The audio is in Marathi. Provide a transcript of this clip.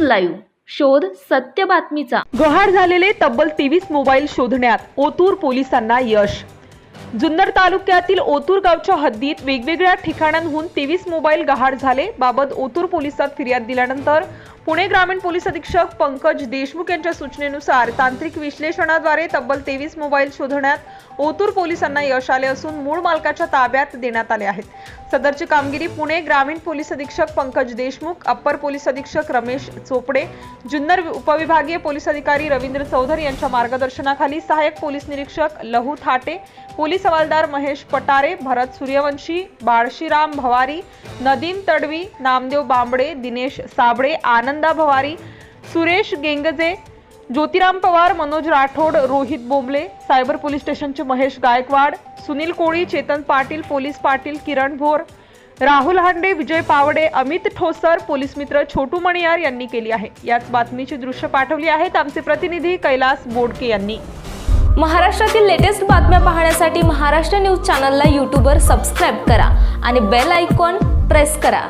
लाईव्ह. शोध सत्य बातमीचा. गहाळ झालेले तब्बल तेवीस मोबाईल शोधण्यात ओतूर पोलिसांना यश. जुन्नर तालुक्यातील ओतूर गावच्या हद्दीत वेगवेगळ्या ठिकाणांहून तेवीस मोबाईल गहाळ झाले. बाबत ओतूर पोलिसात फिर्याद दिल्यानंतर पुणे ग्रामीण पोलीस अधीक्षक पंकज देशमुख यांच्या सूचनेनुसार तांत्रिक विश्लेषणाद्वारे तब्बल तेवीस मोबाईल शोधण्यात ओतूर पोलिसांना यश आले असून मूळ मालकाच्या ताब्यात देण्यात आले आहेत. सदरची कामगिरी पुणे ग्रामीण पोलीस अधीक्षक पंकज देशमुख अप्पर पोलीस अधीक्षक रमेश चोपडे जुन्नर उपविभागीय पोलीस अधिकारी रवींद्र चौधरी यांच्या मार्गदर्शनाखाली सहाय्यक पोलीस निरीक्षक लहू थाटे पोलीस हवालदार महेश पटारे भरत सूर्यवंशी बाळशीराम भवारी नदीम तडवी नामदेव बांबडे दिनेश साबळे आनंद आनंदा भवारी सुरेश गेंगजे ज्योतिराम पवार मनोज राठोड रोहित बोंबले सायबर पोलीस स्टेशनचे महेश गायकवाड सुनील कोळी चेतन पाटील पोलीस पाटील किरण भोर राहुल हांडे विजय पावडे अमित ठोसर पोलीस मित्र छोटू मणियार यांनी केली आहे. याच बातमीची दृश्य पाठवली आहेत आमचे प्रतिनिधी कैलास बोडके यांनी. महाराष्ट्रातील लेटेस्ट बातम्या पाहण्यासाठी महाराष्ट्र न्यूज चॅनलला यूट्यूबवर सबस्क्राईब करा आणि बेल आयकॉन प्रेस करा.